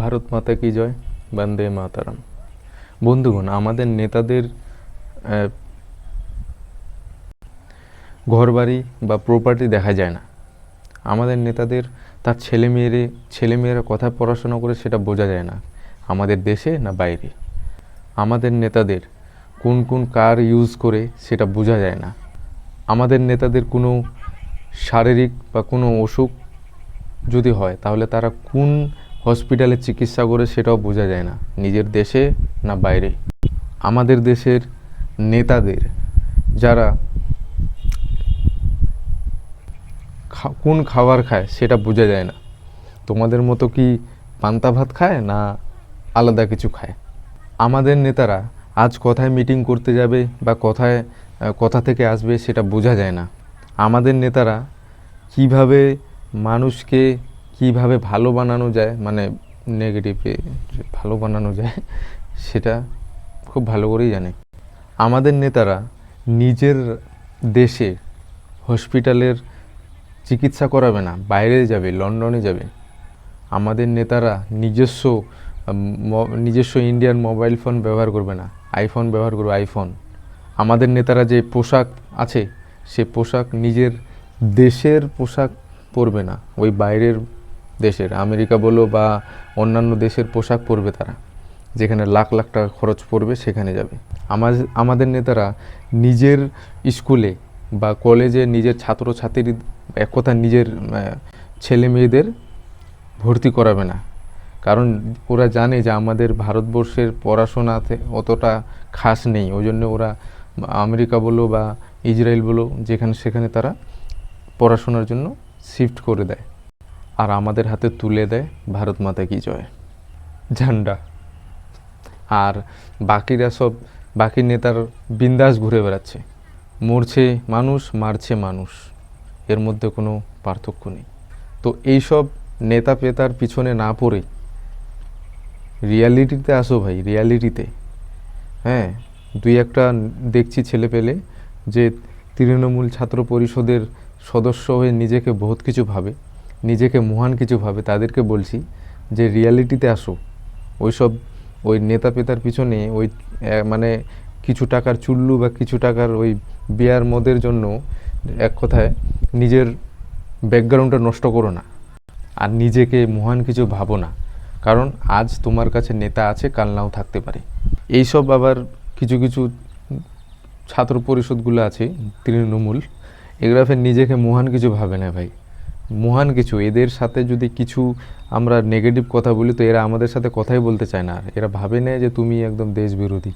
ভারত মাতা কি জয়? বন্দে মাতারাম। বন্ধুগণ, আমাদের নেতাদের ঘরবাড়ি বা প্রপার্টি দেখা যায় না। আমাদের নেতাদের, তার ছেলে মেয়েরে, ছেলে মেয়েরা কথা পড়াশোনা করে সেটা বোঝা যায় না, আমাদের দেশে না বাইরে। আমাদের নেতাদের কোন কোন কার ইউজ করে সেটা বোঝা যায় না। আমাদের নেতাদের কোনো শারীরিক বা কোনো অসুখ যদি হয়, তাহলে তারা কোন হসপিটালে চিকিৎসা করে সেটাও বোঝা যায় না, নিজের দেশে না বাইরে। আমাদের দেশের নেতাদের যারা কোন খাবার খায় সেটা বোঝা যায় না। তোমাদের মতো কি পান্তা ভাত খায় না আলাদা কিছু খায়? আমাদের নেতারা আজ কোথায় মিটিং করতে যাবে বা কোথায় কোথা থেকে আসবে সেটা বোঝা যায় না। আমাদের নেতারা কীভাবে মানুষকে কীভাবে ভালো বানানো যায় মানে নেগেটিভে ভালো বানানো যায়, সেটা খুব ভালো করেই জানে। আমাদের নেতারা নিজের দেশে হসপিটালের চিকিৎসা করাবে না, বাইরে যাবে, লন্ডনে যাবে। আমাদের নেতারা নিজস্ব নিজস্ব ইন্ডিয়ান মোবাইল ফোন ব্যবহার করবে না আইফোন ব্যবহার করবে আইফোন আমাদের নেতারা যে পোশাক আছে, সে পোশাক নিজের দেশের পোশাক পরবে না, ওই বাইরের দেশের, আমেরিকা বলো বা অন্যান্য দেশের পোশাক পরবে তারা। যেখানে লাখ লাখ টাকা খরচ পড়বে সেখানে যাবে। আমাদের আমাদের নেতারা নিজের স্কুলে বা কলেজে নিজের ছাত্রছাত্রী এক কথা নিজের ছেলে মেয়েদের ভর্তি করাবে না। কারণ ওরা জানে যে আমাদের ভারতবর্ষের পড়াশোনাতে অতটা খাস নেই। ওই জন্য ওরা আমেরিকা বলো বা ইসরায়েল বলো, যেখানে সেখানে তারা পড়াশোনার জন্য শিফট করে দেয়। আর আমাদের হাতে তুলে দেয় ভারত মাতা কি জয়। ঝান্ডা। আর বাকিরা সব, বাকি নেতার বিন্দাস ঘুরে বেড়াচ্ছে। মরছে মানুষ, মারছে মানুষ। এর মধ্যে কোনো পার্থক্য নেই। তো এইসব নেতা পেতার পিছনে না পড়ে রিয়ালিটিতে আসো ভাই, রিয়ালিটিতে। হ্যাঁ দুই একটা দেখছি ছেলে পেলে যে তৃণমূল ছাত্র পরিষদের সদস্য হয়ে নিজেকে বহুত কিছু ভাবে। নিজেকে মহান কিছু ভাবে তাদেরকে বলছি যে রিয়ালিটিতে আসো। ওইসব ওই নেতা পেতার পিছনে ওই মানে কিছু টাকার চুল্লু বা কিছু টাকার ওই বিয়ার মদের জন্য এক কথায় নিজের ব্যাকগ্রাউন্ডটা নষ্ট করো না আর নিজেকে মহান কিছু ভাবো না। কারণ আজ তোমার কাছে নেতা আছে, কাল নাও থাকতে পারে। এইসব আবার কিছু কিছু ছাত্র পরিষদগুলো আছে, তৃণমূল, এগুলা ফের নিজেকে মহান কিছু ভাবে না ভাই। মহান কিছু, এদের সাথে যদি কিছু আমরা নেগেটিভ কথা বলি, তো এরা আমাদের সাথে কথাই বলতে চায় না। এরা ভাবে নেয় যে তুমি একদম দেশ বিরোধী